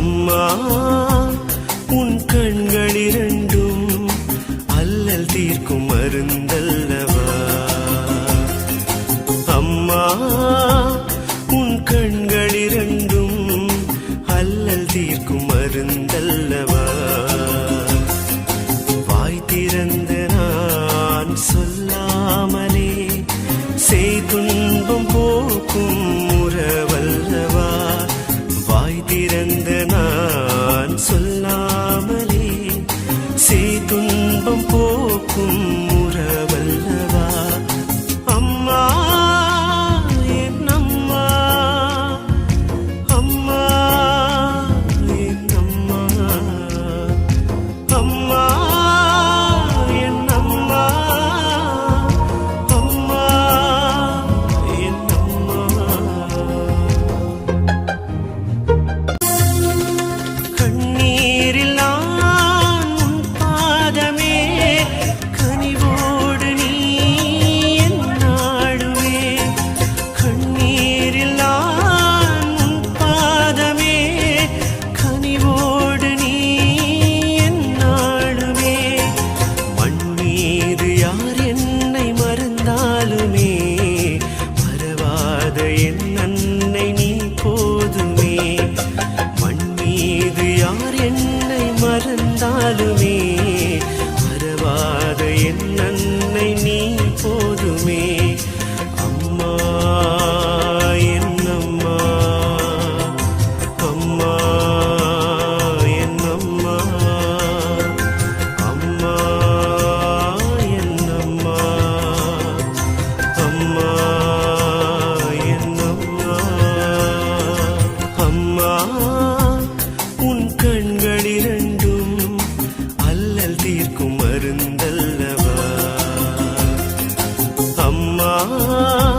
அம்மா உன் கண்கள் இரண்டும் அல்லல் தீர்க்கும் மருந்தல்லவா? அம்மா உன் கண்கள் இரண்டும் அல்லல் தீர்க்கும் மருந்தல்லவா? வாய் திறந்த நான் சொல்லாமலே செய்துன்பம் போக்கும் திறந்த நான் சொல்லாமலே செய் துன்பம் போக்கும் மறவாத என் நீ போதுமே. மண் மீது யார் என்னை மறந்தாலுமே மருந்தல்லவா அம்மா